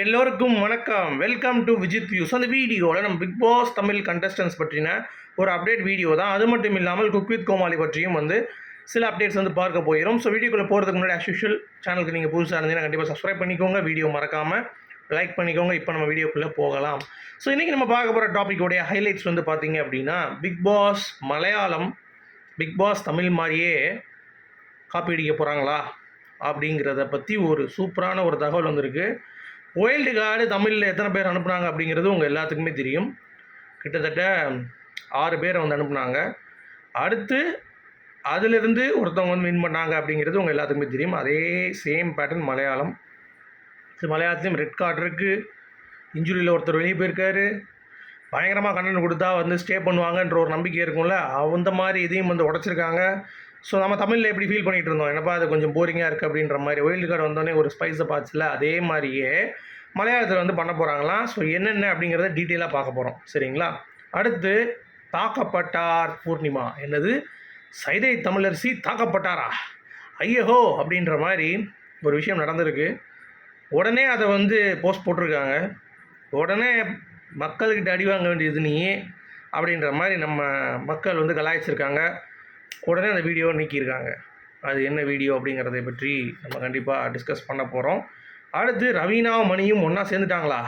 எல்லோருக்கும் வணக்கம். Welcome to Vijith views அந்த வீடியோவில் நம்ம பிக் பாஸ் தமிழ் கண்டஸ்டன்ஸ் பற்றின ஒரு அப்டேட் வீடியோ தான். அது மட்டும் இல்லாமல் குக் வித் கோமாளி பற்றியும் வந்து சில அப்டேட்ஸ் வந்து பார்க்க போயிடும் ஸோ வீடியோக்குள்ளே போகிறதுக்கு முன்னாடி அஸ்யூஷுவல் சேனலுக்கு நீங்கள் புதுசாக இருந்தீங்கன்னா கண்டிப்பாக சப்ஸ்கிரைப் பண்ணிக்கோங்க. வீடியோ மறக்காமல் லைக் பண்ணிக்கோங்க. இப்போ நம்ம வீடியோக்குள்ளே போகலாம். ஸோ இன்றைக்கி நம்ம பார்க்க போகிற டாப்பிக்கோடைய ஹைலைட்ஸ் வந்து பார்த்தீங்க அப்படின்னா Bigg Boss Malayalam Bigg Boss Tamil மாதிரியே காப்பி அடிக்க போகிறாங்களா அப்படிங்கிறத பற்றி ஒரு சூப்பரான ஒரு தகவல் வந்திருக்கு. ஒயில்டு கார்டு தமிழில் எத்தனை பேர் அனுப்புனாங்க அப்படிங்கிறது உங்கள் எல்லாத்துக்குமே தெரியும். கிட்டத்தட்ட ஆறு பேரை வந்து அனுப்புனாங்க. அடுத்து அதிலிருந்து ஒருத்தவங்க வந்து வின் பண்ணாங்க அப்படிங்கிறது உங்கள் எல்லாத்துக்குமே தெரியும். அதே சேம் பேட்டர்ன் மலையாளம். இது மலையாளத்துலேயும் ரெட் கார்டு இருக்குது இன்ஜுரியில் ஒருத்தர் வெளியே போயிருக்காரு. பயங்கரமாக கண்ணன் கொடுத்தா வந்து ஸ்டே பண்ணுவாங்கன்ற ஒரு நம்பிக்கை இருக்கும்ல? அந்த மாதிரி இதையும் வந்து உடச்சிருக்காங்க. ஸோ நம்ம தமிழில் எப்படி ஃபீல் பண்ணிகிட்டு இருந்தோம் என்னப்பா அது கொஞ்சம் போரிங்காக இருக்குது அப்படின்ற மாதிரி. ஒயில்டு கார்டு வந்தோடனே ஒரு ஸ்பைஸை பார்த்துல அதே மாதிரியே மலையாளத்தில் வந்து பண்ண போகிறாங்களாம் ஸோ என்னென்ன அப்படிங்கிறத டீட்டெயிலாக பார்க்க போகிறோம் சரிங்களா? அடுத்து தாக்கப்பட்டார் பூர்ணிமா. என்னது? சைதை தமிழரசி தாக்கப்பட்டாரா? ஐயஹோ! அப்படின்ற மாதிரி ஒரு விஷயம் நடந்திருக்கு. உடனே அதை வந்து போஸ்ட் போட்டிருக்காங்க. உடனே மக்கள்கிட்ட அடி வாங்க வேண்டியது நீ அப்படின்ற மாதிரி நம்ம மக்கள் வந்து கலாய்ச்சிருக்காங்க. உடனே அந்த வீடியோவை நீக்கியிருக்காங்க. அது என்ன வீடியோ அப்படிங்கிறதை பற்றி நம்ம கண்டிப்பாக டிஸ்கஸ் பண்ண போகிறோம் அடுத்து ரவீனாவும் மணியும் ஒன்றா சேர்ந்துட்டாங்களா?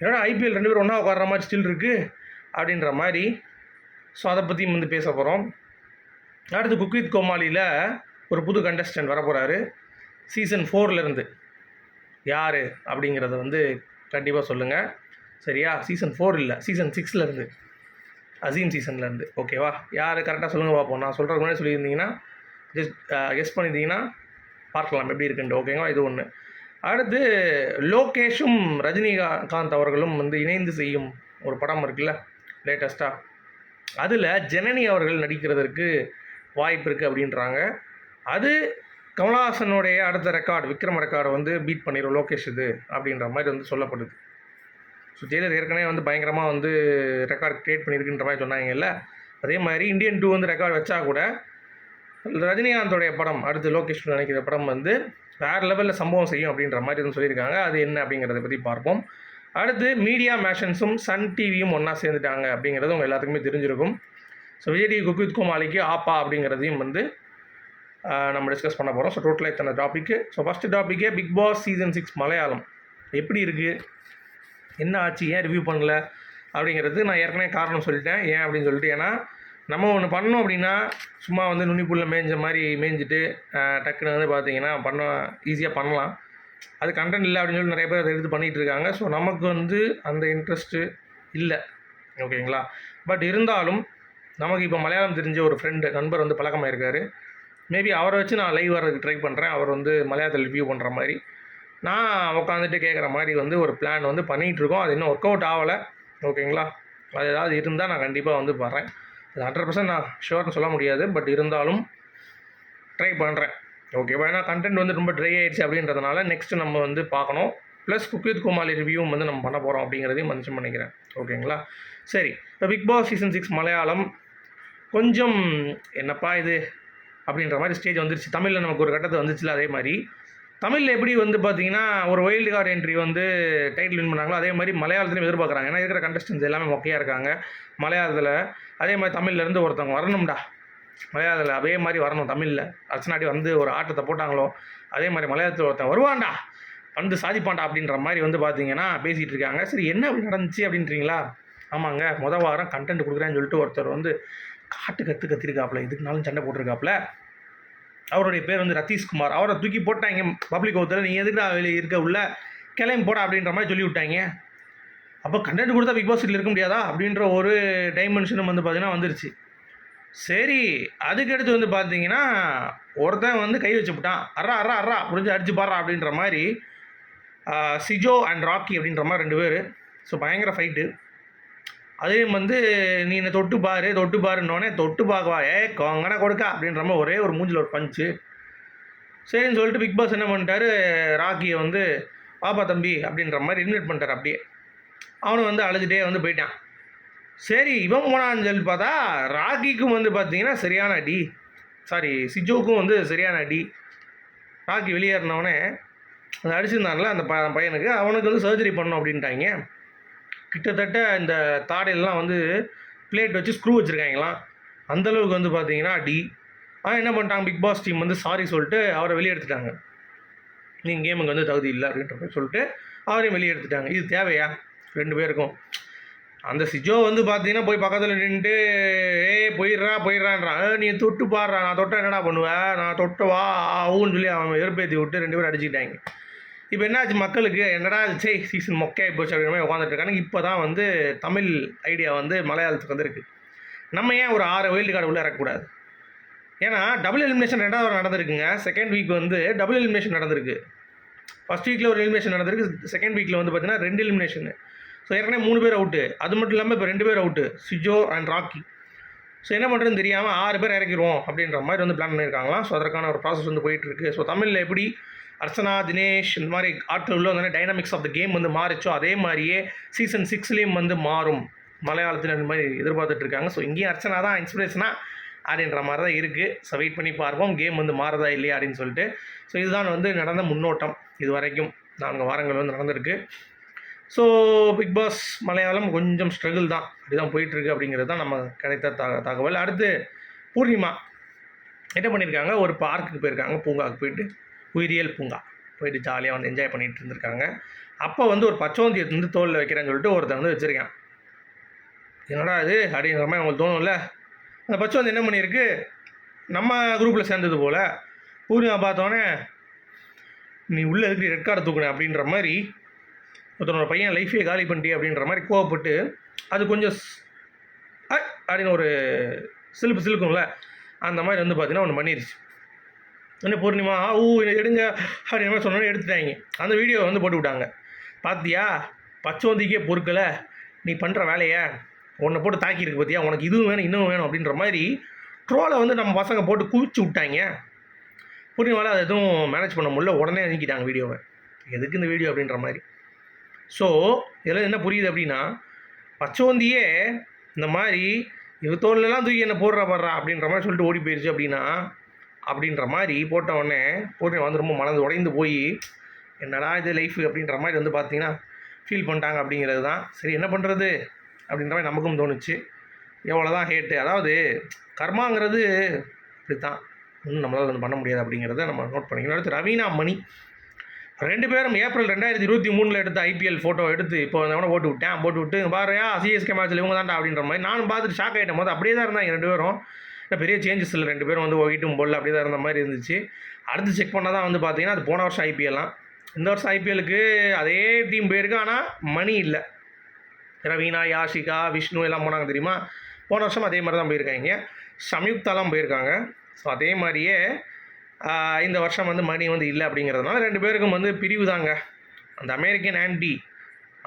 என்னடா ஐபிஎல் ரெண்டு பேரும் ஒன்றா உட்கார்ற மாதிரி ஸ்டில் இருக்குது அப்படின்ற மாதிரி. ஸோ அதை பற்றியும் வந்து பேச போகிறோம் அடுத்து குக்வித் கோமாளியில் ஒரு புது கண்டஸ்டன்ட் வர போகிறாரு சீசன் ஃபோர்லேருந்து யார் அப்படிங்கிறத வந்து கண்டிப்பாக சொல்லுங்கள் சரியா? சீசன் ஃபோர் இல்லை. சீசன் சிக்ஸ்லேருந்து அசீம் சீசன்லேருந்து ஓகேவா யார் கரெக்டாக சொல்லுங்கள் பார்ப்போம். நான் சொல்கிறது முன்னாடி சொல்லியிருந்தீங்கன்னா ஜஸ்ட் கெஸ் பண்ணியிருந்தீங்கன்னா பார்க்கலாம் எப்படி இருக்குன்ட்டு. ஓகேங்களா இது ஒன்று அடுத்து லோகேஷும் ரஜினிகாந்த் அவர்களும் வந்து இணைந்து செய்யும் ஒரு படம் இருக்குல்ல லேட்டஸ்ட்டாக அதில் ஜனனி அவர்கள் நடிக்கிறதற்கு வாய்ப்பு இருக்குது அப்படின்றாங்க. அது கமலஹாசனுடைய அடுத்த ரெக்கார்டு விக்ரம் ரெக்கார்டை வந்து பீட் பண்ணிடும் லோகேஷ் இது அப்படின்ற மாதிரி வந்து சொல்லப்படுது. ஸோ ஜெயிலர் ஏற்கனவே வந்து பயங்கரமாக வந்து ரெக்கார்ட் க்ரியேட் பண்ணியிருக்குன்ற மாதிரி சொன்னாங்கல்ல? அதே மாதிரி இந்தியன் டூ வந்து ரெக்கார்ட் வச்சா கூட ரஜினிகாந்தோடைய படம் அடுத்து லோகேஷ் நினைக்கிற படம் வந்து வேறு லெவலில் சம்பவம் செய்யும் அப்படின்ற மாதிரி வந்து சொல்லியிருக்காங்க. அது என்ன அப்படிங்கிறத பற்றி பார்ப்போம். அடுத்து மீடியா மேஷன்ஸும் சன் டிவியும் ஒன்றா சேர்ந்துட்டாங்க அப்படிங்கிறது உங்கள் எல்லாத்துக்குமே தெரிஞ்சிருக்கும். So Vijay TV cook with கோமாளிக்கு ஆப்பா அப்படிங்கிறதையும் வந்து நம்ம டிஸ்கஸ் பண்ண போகிறோம் ஸோ டோட்டலாக இத்தனை topic so first டாப்பிக்கே Bigg Boss season six Malayalam. எப்படி இருக்குது என்ன ஆச்சு? ஏன் ரிவ்யூ பண்ணல? அப்படிங்கிறது நான் ஏற்கனவே காரணம் சொல்லிட்டேன். ஏன் அப்படின்னு சொல்லிட்டு ஏன்னா நம்ம ஒன்று பண்ணோம் அப்படின்னா சும்மா வந்து நுனிப்புள்ள மேய்ஞ்ச மாதிரி மேய்ஞ்சிட்டு டக்குன்னு வந்து பார்த்தீங்கன்னா பண்ண ஈஸியாக பண்ணலாம். அது கண்டென்ட் இல்லை அப்படின்னு சொல்லி நிறைய பேர் அதை எடுத்து பண்ணிகிட்டு இருக்காங்க. ஸோ நமக்கு வந்து அந்த இன்ட்ரெஸ்ட்டு இல்லை. ஓகேங்களா? பட் இருந்தாலும் நமக்கு இப்போ மலையாளம் தெரிஞ்ச ஒரு ஃப்ரெண்டு நண்பர் வந்து பழக்கமாயிருக்காரு. மேபி அவரை வச்சு நான் லைவ் வர்றதுக்கு ட்ரை பண்ணுறேன் அவர் வந்து மலையாளத்தில் ரிவ்யூ பண்ணுற மாதிரி. நான் உட்காந்துட்டு கேட்குற மாதிரி வந்து ஒரு பிளான் வந்து பண்ணிகிட்டு இருக்கோம் அது இன்னும் ஒர்க் அவுட் ஆகலை. ஓகேங்களா? அது ஏதாவது இருந்தால் நான் கண்டிப்பாக வந்து வர்றேன். அது ஹண்ட்ரட் பர்சன்ட் நான் ஷோர்னு சொல்ல முடியாது. பட் இருந்தாலும் ட்ரை பண்ணுறேன் ஓகேவா ஏன்னா கண்டென்ட் வந்து ரொம்ப ட்ரை ஆயிடுச்சு அப்படின்றதுனால நெக்ஸ்ட்டு நம்ம வந்து பார்க்கணும். ப்ளஸ் குக்வித் கோமாளி ரிவ்யூவும் வந்து நம்ம பண்ண போகிறோம் அப்படிங்கிறதையும் மென்ஷன் பண்ணிக்கிறேன். ஓகேங்களா? சரி இப்போ Bigg Boss season six Malayalam. கொஞ்சம் என்னப்பா இது? அப்படின்ற மாதிரி ஸ்டேஜ் வந்துருச்சு. தமிழில் நமக்கு ஒரு கட்டத்தை வந்துச்சுல அதே மாதிரி. தமிழில் எப்படி வந்து பார்த்தீங்கன்னா ஒரு வைல்டு கார்டு என்ட்ரி வந்து டைட்டில் வின் பண்ணாங்களோ அதே மாதிரி மலையாளத்துலையும் எதிர்பார்க்குறாங்க. ஏன்னா இருக்கிற கண்டஸ்டன்ஸ் எல்லாமே மொக்கையாக இருக்காங்க. மலையாளத்தில் அதே மாதிரி தமிழ்லேருந்து ஒருத்தவங்க வரணும்டா. மலையாளத்தில் அதே மாதிரி வரணும் தமிழில். அர்ச்சனாடி வந்து ஒரு ஆட்டத்தை போட்டாங்களோ அதே மாதிரி மலையாளத்தில் ஒருத்தன் வருவான்டா. வந்து சாதிப்பான்டா அப்படின்ற மாதிரி வந்து பார்த்தீங்கன்னா பேசிகிட்டு இருக்காங்க. சரி என்ன அப்படி நடந்துச்சு அப்படின்றீங்களா? ஆமாங்க முத வாரம் கண்டென்ட் கொடுக்குறேன்னு சொல்லிட்டு ஒருத்தர் வந்து காட்டு கற்று கத்திருக்காப்புல இதுக்குனாலும் சண்டை போட்டிருக்காப்புல அவருடைய பேர் வந்து ரத்தீஷ்குமார். அவரை தூக்கி போட்டாங்க பப்ளிக் ஒருத்தர் நீ எதுக்குடா வெளியே இருக்க உள்ள? கிளம்பி போட அப்படின்ற மாதிரி சொல்லி விட்டாங்க. அப்போ கண்டென்ட் கொடுத்தா பிக் பாஸ் வீட்டில் இருக்க முடியாதா? அப்படின்ற ஒரு டைமென்ஷனும் வந்து பார்த்தீங்கன்னா வந்துருச்சு. சரி அதுக்கடுத்து வந்து பார்த்தீங்கன்னா ஒருத்தன் வந்து கை வச்சு விட்டான். அறா அறா அறா புரிஞ்சு அடிச்சு பாடுறா அப்படின்ற மாதிரி சிஜோ அண்ட் ராக்கி அப்படின்ற மாதிரி ரெண்டு பேர். ஸோ பயங்கர ஃபைட்டு அதையும் வந்து நீ என்னை தொட்டு பாரு தொட்டு பாருன்னொடனே தொட்டு பார்க்கவா? ஏ கொங்கன கொடுக்கா அப்படின்ற மாதிரி ஒரே ஒரு மூஞ்சில் ஒரு பஞ்சு சரின்னு சொல்லிட்டு பிக் பாஸ் என்ன பண்ணிட்டாரு? ராக்கியை வந்து பாப்பா தம்பி அப்படின்ற மாதிரி இன்வைட் பண்ணிட்டார் அப்படியே. அவனும் வந்து அழுதுகிட்டே வந்து போயிட்டான். சரி இவன் போனான்னு சொல்லி பார்த்தா ராக்கிக்கும் வந்து பார்த்தீங்கன்னா சரியான அடி. சாரி சிஜோவுக்கும் வந்து சரியான அடி. ராக்கி வெளியேறினவனே அந்த அடிச்சிருந்தான்ல அந்த ப பையனுக்கு அவனுக்கு வந்து சர்ஜரி பண்ணணும் அப்படின்ட்டாங்க. கிட்டத்தட்ட இந்த தாடையெல்லாம் வந்து பிளேட் வச்சு ஸ்க்ரூ வச்சுருக்காங்களாம் அந்தளவுக்கு வந்து பார்த்தீங்கன்னா அடி ஆனால் என்ன பண்ணிட்டாங்க பிக் பாஸ் டீம் வந்து சாரி சொல்லிட்டு அவரை வெளியே எடுத்துட்டாங்க நீங்கள் கேமுக்கு வந்து தகுதி இல்லை அப்படின்ற மாதிரி சொல்லிட்டு அவரையும் வெளியே எடுத்துட்டாங்க இது தேவையா ரெண்டு பேருக்கும் அந்த சிஜோ வந்து பார்த்தீங்கன்னா போய் பக்கத்தில் நின்றுட்டு ஏய் போயிடுறா போயிடுறான்றான் நீ தொட்டு பாடுறா நான் தொட்டா என்னடா பண்ணுவேன் நான் தொட்டு வா ஆவுன்னு சொல்லி அவன் வெறுப்பேற்றி விட்டு ரெண்டு பேரும் அடிச்சுக்கிட்டாங்க இப்போ என்னாச்சு மக்களுக்கு? என்னடா சே சீசன் மொக்கையாகி போச்சு அப்படின்ற மாதிரி உட்காந்துட்டு இருக்காங்க. இப்போ தான் வந்து தமிழ் ஐடியா வந்து மலையாளத்துக்கு வந்திருக்கு. நம்ம ஏன் ஒரு ஆறு வைல்டு கார்டு உள்ளே இறக்கக்கூடாது? ஏன்னா டபுள் எலிமினேஷன் ரெண்டாவது வாரம் நடந்திருக்குங்க. செகண்ட் வீக் வந்து டபுள் எலிமினேஷன் நடந்திருக்கு. ஃபர்ஸ்ட் வீக்கில் ஒரு எலிமினேஷன் நடந்திருக்கு. செகண்ட் வீக்கில் வந்து பார்த்தீங்கன்னா ரெண்டு எலிமினேஷன் ஸோ ஏற்கனவே மூணு பேர் அவுட்டு அது மட்டும் இல்லாமல் இப்போ ரெண்டு பேர் out Sijo and Rocky so என்ன பண்ணுறதுன்னு தெரியாமல் ஆறு பேர் இறக்கிடுவோம் அப்படின்ற மாதிரி வந்து பிளான் பண்ணியிருக்காங்களாம். ஸோ அதற்கான ஒரு ப்ராசஸ் வந்து போயிட்டுருக்கு. ஸோ தமிழில் எப்படி அர்ச்சனா தினேஷ் இந்த மாதிரி ஆட்கள் உள்ள வந்து டைனமிக்ஸ் ஆஃப் த கேம் வந்து மாறிச்சோ அதே மாதிரியே சீசன் சிக்ஸ்லேயும் வந்து மாறும். மலையாளத்தில் இந்த மாதிரி எதிர்பார்த்துட்டு இருக்காங்க. ஸோ இங்கேயும் அர்ச்சனா தான் இன்ஸ்பிரேஷனா அப்படின்ற மாதிரி தான் இருக்குது ஸோ வெயிட் பண்ணி பார்ப்போம். கேம் வந்து மாறதா இல்லையா அப்படின்னு சொல்லிட்டு. ஸோ இதுதான் வந்து நடந்த முன்னோட்டம் இது வரைக்கும் நான்கு வாரங்கள் வந்து நடந்திருக்கு. ஸோ பிக் பாஸ் மலையாளம் கொஞ்சம் ஸ்ட்ரகிள் தான். அப்படி தான் போயிட்டுருக்கு அப்படிங்கிறது தான் நம்ம கிடைத்த த தகவல். அடுத்து பூர்ணிமா. என்ன பண்ணியிருக்காங்க? ஒரு பார்க்குக்கு போயிருக்காங்க. பூங்காவுக்கு போயிட்டு உயிரியல் பூங்கா. போயிட்டு ஜாலியாக வந்து என்ஜாய் பண்ணிட்டு இருந்திருக்காங்க. அப்போ வந்து ஒரு பச்சோந்தியை வந்து தோலில் வைக்கிறேன்னு சொல்லிட்டு ஒருத்தன் வந்து வச்சுருக்கேன். என்னடா இது? அப்படிங்கிற மாதிரி அவங்களுக்கு தோணும்ல. அந்த பச்சோந்தி என்ன பண்ணியிருக்கு? நம்ம குரூப்பில் சேர்ந்தது போல் பூர்ணிமா பார்த்தோன்னே நீ உள்ளே இருக்கிற ரெட் கார்டை தூக்குன? அப்படின்ற மாதிரி ஒருத்தனோட பையன் லைஃபே காலி பண்ணி அப்படின்ற மாதிரி கோவப்பட்டு அது கொஞ்சம் ஸ்- அப்படின்னு ஒரு சிலுப்பு சிலுக்கும்ல. அந்த மாதிரி வந்து பார்த்தீங்கன்னா ஒன்று பண்ணிருச்சு. உடனே பூர்ணிமா ஆ ஊ எடுங்க அப்படின்ற மாதிரி சொன்னோன்னே எடுத்துட்டாங்க. அந்த வீடியோ வந்து போட்டு விட்டாங்க. பார்த்தியா பச்சோந்திக்கே பொறுக்கலை. நீ பண்ணுற வேலையை உன்னை போட்டு தாக்கியிருக்கு பார்த்தியா உனக்கு இதுவும் வேணும் இன்னும் வேணும் அப்படின்ற மாதிரி ட்ரோலை வந்து நம்ம பசங்க போட்டு குவிச்சு விட்டாங்க. பூர்ணிமாவில் அதை எதுவும் மேனேஜ் பண்ண முடியல. உடனே நீக்கிட்டாங்க வீடியோவை எதுக்கு இந்த வீடியோ அப்படின்ற மாதிரி. ஸோ இதில் என்ன புரியுது அப்படின்னா பச்சோந்தியே இந்த மாதிரி இவ தோல்லலாம் தூக்கி என்ன போடுறா படுறா அப்படின்ற மாதிரி சொல்லிட்டு ஓடி போயிடுச்சு அப்படின்னா அப்படின்ற மாதிரி போட்ட உடனே பூர்ணிமா வந்து ரொம்ப மனது உடைந்து போய் என்னடா இது லைஃப் அப்படின்ற மாதிரி வந்து பார்த்தீங்கன்னா ஃபீல் பண்ணிட்டாங்க அப்படிங்கிறது தான். சரி என்ன பண்ணுறது அப்படின்ற மாதிரி நமக்கும் தோணுச்சு. எவ்வளோ தான் ஹேட்டு அதாவது கர்மாங்கிறது இப்படி தான் ஒன்றும் நம்மளால் வந்து பண்ண முடியாது அப்படிங்கிறத நம்ம நோட் பண்ணிக்கணும். அடுத்து ரவீனா மணி. ரெண்டு பேரும் ஏப்ரல் ரெண்டாயிரத்தி இருபத்தி மூணில் எடுத்த ஐபிஎல் ஃபோட்டோ எடுத்து இப்போ வந்து போட்டு விட்டேன். போட்டு விட்டு பாருயா சிஎஸ்கே மேட்ச்சில் இவங்க தான்டா அப்படின்ற மாதிரி நானும் பார்த்துட்டு ஷாக் ஆகிட்ட போது அப்படியே தான் இருந்தாங்க ரெண்டு பேரும். பெரிய சேஞ்சஸ் இல்லை. ரெண்டு பேரும் வந்து ஒயிட்டும் போடல அப்படியே தான் இருந்த மாதிரி இருந்துச்சு. அடுத்து செக் பண்ணால் தான் வந்து பார்த்தீங்கன்னா அது போன வருஷம் ஐபிஎல்லாம் இந்த வருஷம் ஐபிஎலுக்கு அதே டீம் போயிருக்கு ஆனால் மணி இல்லை. ரவீனா யாஷிகா விஷ்ணு எல்லாம் போனாங்க தெரியுமா? போன வருஷம் அதே மாதிரி தான் போயிருக்காங்க. சம்யுக்தாலாம் போயிருக்காங்க. ஸோ அதே மாதிரியே இந்த வருஷம் வந்து மணி வந்து இல்லை அப்படிங்கிறதுனால ரெண்டு பேருக்கும் வந்து பிரிவு தாங்க அந்த அமெரிக்கன் ஆன்டி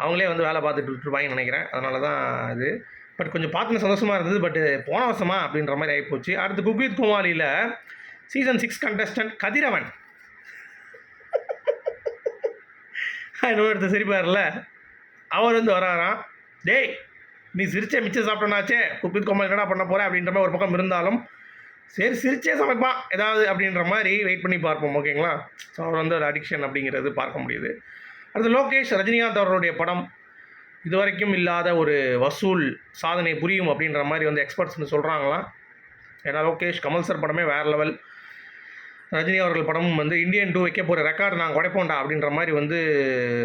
அவங்களே வந்து வேலை பார்த்துட்டு விட்டுருப்பாங்கன்னு நினைக்கிறேன். அதனால தான் இது. பட் கொஞ்சம் பார்த்து சந்தோஷமாக இருந்தது. பட் போன வருஷமா அப்படின்ற மாதிரி ஆகிப்போச்சு அடுத்து குக்வித் குமாரியில் குமாலியில் சீசன் சிக்ஸ் கண்டஸ்டன்ட் கதிரவன் இன்னொரு எடுத்து சிரிப்பார்ல. அவர் வந்து வராராம். டேய் நீ சிரிச்சே மிச்சம் சாப்பிட்டோன்னாச்சே குக்வித் கோமல் என்னடா பண்ண போகிறேன் அப்படின்ற மாதிரி ஒரு பக்கம் இருந்தாலும் சரி சிரிச்சே சமைப்பான் ஏதாவது அப்படின்ற மாதிரி வெயிட் பண்ணி பார்ப்போம் ஓகேங்களா ஸோ அவர் வந்து ஒரு அடிக்ஷன் அப்படிங்கிறது பார்க்க முடியுது. அடுத்து லோகேஷ் ரஜினிகாந்த் அவர்களுடைய படம். இதுவரைக்கும் இல்லாத ஒரு வசூல் சாதனை புரியும் அப்படின்ற மாதிரி வந்து எக்ஸ்பர்ட்ஸ்னு சொல்கிறாங்களாம் ஏன்னா லோகேஷ் கமல் சார் படமே வேறு லெவல் ரஜினி அவர்கள் படமும் வந்து இந்தியன் டூ வைக்க போகிற ரெக்கார்டு நாங்கள் உடைப்போண்டா அப்படின்ற மாதிரி வந்து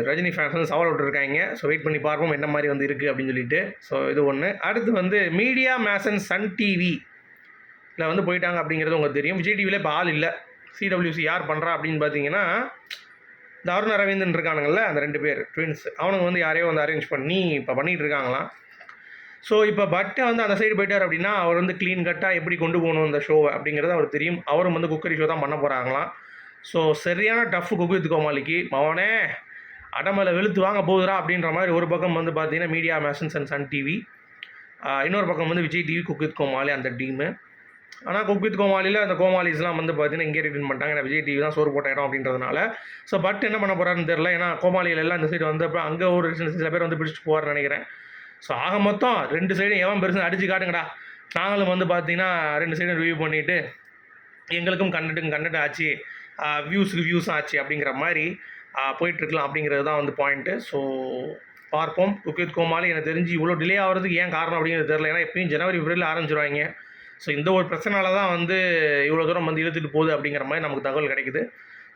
ரஜினி ஃபேன்ஸ் வந்து சவால் விட்டுருக்காங்க. ஸோ வெயிட் பண்ணி பார்ப்போம் என்ன மாதிரி வந்து இருக்குது அப்படின்னு சொல்லிட்டு. ஸோ இது ஒன்று அடுத்து வந்து மீடியா மேசன் சன் டிவி இதில் வந்து போயிட்டாங்க அப்படிங்கிறது உங்களுக்கு தெரியும். விஜய் டிவியில் இப்போ ஆள் இல்லை. சிடபிள்யூசி யார் பண்ணுறா அப்படின்னு பார்த்தீங்கன்னா இந்த அருண் அரவிந்தன் இருக்கானுங்கல்ல அந்த ரெண்டு பேர் ட்வின்ஸ் அவனுங்க வந்து யாரையோ வந்து அரேஞ்ச் பண்ணி இப்போ பண்ணிகிட்டு இருக்காங்களாம். ஸோ இப்போ பட்டை வந்து அந்த சைடு போயிட்டார் அப்படின்னா அவர் வந்து க்ளீன் கட்டாக எப்படி கொண்டு போகணும் இந்த ஷோவை அப்படிங்கிறது அவர் தெரியும். அவரும் வந்து குக்கரி ஷோ தான் பண்ண போகிறாங்களாம் ஸோ சரியான டஃப் குக்கு வித் கோமாளிக்கு மவனே அடமலை வெளுத்து வாங்க போகுதுடா அப்படின்ற மாதிரி ஒரு பக்கம் வந்து பார்த்தீங்கன்னா Media Masons and Sun TV இன்னொரு பக்கம் வந்து Vijay TV cook with Comali அந்த டீமு ஆனால் குக்வித் கோமாளியில் அந்த கோமாளிஸ்லாம் வந்து பார்த்தீங்கன்னா இங்கே ரிட்டர்ன் பண்ணிட்டாங்க. ஏன்னா விஜய் டிவி தான் சோறு போட்ட இடம் அப்படின்றதுனால. ஸோ பட் என்ன பண்ண போகிறாருன்னு தெரில ஏன்னா கோமாளியில் எல்லாம் இந்த சைடு வந்தப்போ அங்கே ஒரு சில பேர் வந்து பிடிச்சிட்டு போகிறான்னு நினைக்கிறேன். ஸோ ஆக மொத்தம் ரெண்டு சைடும் எவன் பெருசு அடிச்சு காட்டுங்கடா. நாங்களும் வந்து பார்த்தீங்கன்னா ரெண்டு சைடும் ரிவ்யூ பண்ணிவிட்டு எங்களுக்கும் கண்டென்ட்டுக்கும் கண்டென்ட் ஆச்சு. வியூஸுக்கு வியூஸ் ஆச்சு அப்படிங்கிற மாதிரி போயிட்டுருக்கலாம் அப்படிங்கிறது தான் வந்து பாயிண்ட்டு ஸோ பார்ப்போம். குக்கித் கோமாளி எனக்கு தெரிஞ்சு இவ்வளோ டிலே ஆகிறதுக்கு ஏன் காரணம் அப்படிங்கிறது தெரியல. ஏன்னா எப்பயும் ஜனவரி பிப்ரவரியில் ஆரம்பிச்சிருவாங்க. ஸோ இந்த ஒரு பிரச்சனால தான் வந்து இவ்வளோ தூரம் வந்து இழுத்துட்டு போகுது அப்படிங்கிற மாதிரி நமக்கு தகவல் கிடைக்குது.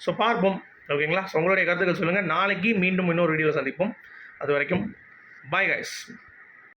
ஸோ பார்ப்போம். ஓகேங்களா ஸோ உங்களுடைய கருத்துக்கள் சொல்லுங்கள் நாளைக்கு மீண்டும் இன்னொரு வீடியோ சந்திப்போம். அது வரைக்கும் பாய் கைஸ்